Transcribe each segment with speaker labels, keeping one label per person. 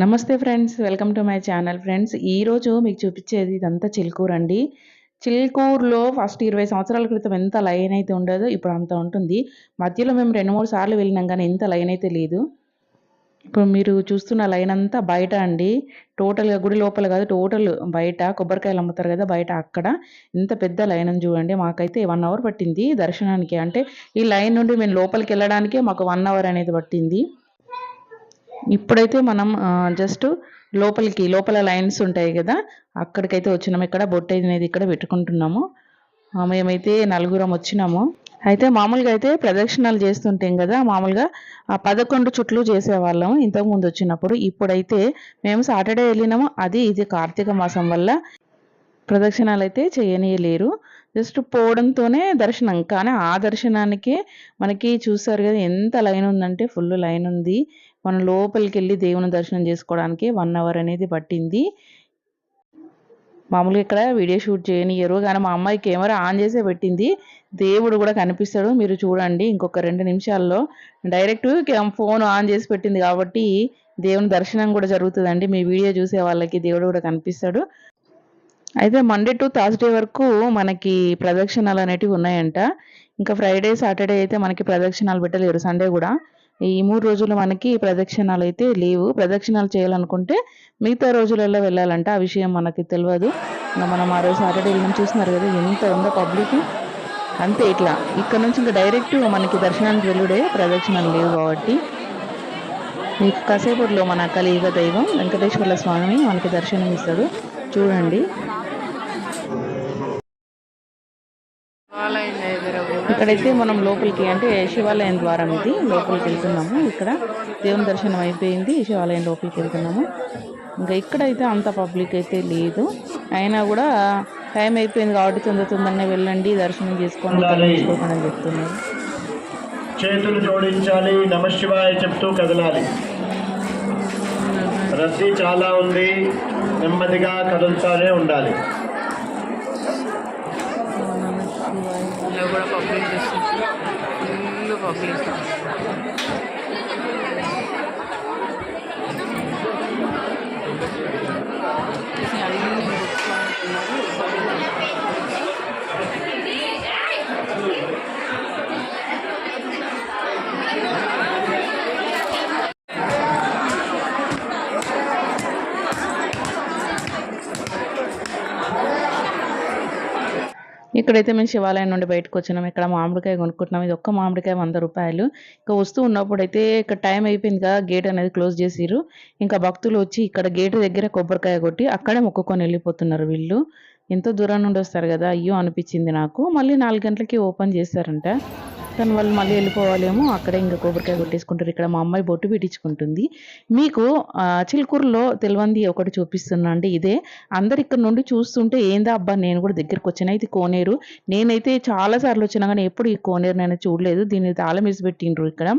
Speaker 1: నమస్తే friends welcome to my channel friends. ఈరోజు మీకు చూపించేది ఇదంతా చిల్కూర్ అండి. చిల్కూరులో ఫస్ట్ ఇరవై సంవత్సరాల క్రితం ఎంత లైన్ అయితే ఉండదో ఇప్పుడు అంత ఉంటుంది. మధ్యలో మేము రెండు మూడు సార్లు వెళ్ళినాం కానీ ఎంత లైన్ అయితే లేదు. ఇప్పుడు మీరు చూస్తున్న లైన్ అంతా బయట అండి. టోటల్గా గుడి లోపల కాదు టోటల్ బయట కొబ్బరికాయలు అమ్ముతారు కదా బయట అక్కడ. ఇంత పెద్ద లైన్ అని చూడండి. మాకైతే వన్ అవర్ పట్టింది దర్శనానికి. అంటే ఈ లైన్ నుండి మేము లోపలికి వెళ్ళడానికే మాకు వన్ అవర్ అనేది పట్టింది. ఇప్పుడైతే మనం జస్ట్ లోపలికి లోపల లైన్స్ ఉంటాయి కదా అక్కడికైతే వచ్చినాము. ఇక్కడ బొట్ట అనేది ఇక్కడ పెట్టుకుంటున్నాము. మేమైతే నలుగురం వచ్చినాము. అయితే మామూలుగా అయితే ప్రదక్షిణాలు చేస్తుంటాం కదా మామూలుగా పదకొండు చుట్లు చేసేవాళ్ళం ఇంతకుముందు వచ్చినప్పుడు. ఇప్పుడైతే మేము సాటర్డే వెళ్ళినాము. అది ఇది కార్తీక మాసం వల్ల ప్రదక్షిణాలు అయితే చేయనీయలేరు. జస్ట్ పోవడంతోనే దర్శనం. కానీ ఆ దర్శనానికి మనకి చూసారు కదా ఎంత లైన్ ఉందంటే ఫుల్ లైన్ ఉంది. మనం లోపలికి వెళ్ళి దేవుని దర్శనం చేసుకోవడానికి వన్ అవర్ అనేది పట్టింది. మామూలుగా ఇక్కడ వీడియో షూట్ చేయనియరు కానీ మా అమ్మాయి కెమెరా ఆన్ చేసే పెట్టింది. దేవుడు కూడా కనిపిస్తాడు మీరు చూడండి ఇంకొక రెండు నిమిషాల్లో. డైరెక్ట్ ఫోన్ ఆన్ చేసి పెట్టింది కాబట్టి దేవుని దర్శనం కూడా జరుగుతుందండి. మీ వీడియో చూసే వాళ్ళకి దేవుడు కూడా కనిపిస్తాడు. అయితే మండే టు థర్స్డే వరకు మనకి ప్రదక్షిణాలు అనేటివి ఉన్నాయంట. ఇంకా ఫ్రైడే సాటర్డే అయితే మనకి ప్రదక్షిణాలు పెట్టలేరు సండే కూడా. ఈ మూడు రోజులు మనకి ప్రదక్షిణాలు అయితే లేవు. ప్రదక్షిణాలు చేయాలనుకుంటే మిగతా రోజులలో వెళ్ళాలంటే. ఆ విషయం మనకి తెలియదు. మనం ఆ రోజు సాటర్డే వెళ్ళిన. చూస్తున్నారు కదా ఎంత ఉందో పబ్లిక్. అంతే ఇట్లా. ఇక్కడ నుంచి ఇంకా డైరెక్ట్ మనకి దర్శనానికి వెళ్ళుడే ప్రదక్షిణాలు లేవు కాబట్టి. మీకు కాసేపట్లో మన కలియుగ దైవం వెంకటేశ్వర్ల స్వామి మనకి దర్శనం ఇస్తాడు చూడండి. ఇక్కడైతే మనం లోపలికి అంటే శివాలయం ద్వారం ఇది. లోపలికి వెళ్తున్నాము. ఇక్కడ దేవుని దర్శనం అయిపోయింది. శివాలయం లోపలికి వెళ్తున్నాము. ఇంకా ఇక్కడైతే అంత పబ్లిక్ అయితే లేదు. అయినా కూడా టైం అయిపోయింది కాబట్టి తొందర తొందరనే వెళ్ళండి. దర్శనం చేసుకోండి చేసుకోకుండా చెప్తున్నారు.
Speaker 2: చేతులు జోడించాలి. నమశివాయ చెప్తూ కదలాలి. రద్దీ చాలా ఉంది. నెమ్మదిగా కదులుతానే ఉండాలి.
Speaker 1: కూడా పబ్లిక్ ఫుల్ పబ్లిక్ ఇక్కడైతే మేము శివాలయం నుండి బయటకు వచ్చినాం. ఇక్కడ మామిడికాయ కొనుక్కుంటున్నాం. ఇది ఒక్క మామిడికాయ వంద రూపాయలు. ఇంకా వస్తూ ఉన్నప్పుడు అయితే ఇక్కడ టైం అయిపోయింది కదా గేట్ అనేది క్లోజ్ చేసిరు ఇంకా భక్తులు వచ్చి ఇక్కడ గేట్ దగ్గర కొబ్బరికాయ కొట్టి అక్కడే మొక్కుకొని వెళ్ళిపోతున్నారు వీళ్ళు. ఎంతో దూరం నుండి వస్తారు కదా అయ్యో అనిపించింది నాకు. మళ్ళీ నాలుగు గంటలకి ఓపెన్ చేస్తారంట. తను వాళ్ళు మళ్ళీ వెళ్ళిపోవాలేమో అక్కడే ఇంకా కొబ్బరికాయ కొట్టేసుకుంటారు. ఇక్కడ మా అమ్మాయి బొట్టు పెట్టించుకుంటుంది మీకు చిలుకూరులో తెలివంది ఒకటి చూపిస్తున్నా అండి ఇదే. అందరు ఇక్కడ నుండి చూస్తుంటే ఏందా అబ్బా నేను కూడా దగ్గరికి వచ్చిన? ఇది కోనేరు. నేనైతే చాలా సార్లు వచ్చినా కానీ ఎప్పుడు ఈ కోనేరు నేను చూడలేదు. దీన్ని తాళం వేసి పెట్టిండ్రు ఇక్కడ.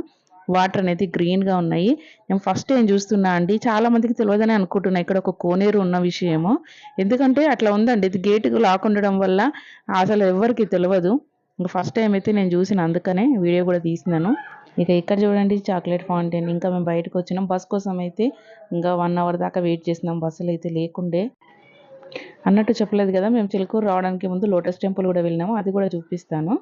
Speaker 1: వాటర్ అనేది గ్రీన్గా ఉన్నాయి. నేను ఫస్ట్ టైం చూస్తున్నా అండి చాలా మందికి తెలియదని అనుకుంటున్నా ఇక్కడ ఒక కోనేరు ఉన్న విషయము. ఎందుకంటే అట్లా ఉందండి. ఇది గేటు లాక్ ఉండడం వల్ల అసలు ఎవరికి తెలియదు ఇంకా ఫస్ట్ టైం అయితే నేను చూసిన అందుకనే వీడియో కూడా తీసినాను. ఇక ఇక్కడ చూడండి చాక్లెట్ ఫౌంటైన్ ఇంకా మేము బయటకు వచ్చినాం. బస్ కోసం అయితే ఇంకా వన్ అవర్ దాకా వెయిట్ చేసినాం. బస్సులు అయితే లేకుండే. అన్నట్టు చెప్పలేదు కదా మేము చిలుకూరు రావడానికి ముందు లోటస్ టెంపుల్ కూడా వెళ్ళినాము. అది కూడా చూపిస్తాను.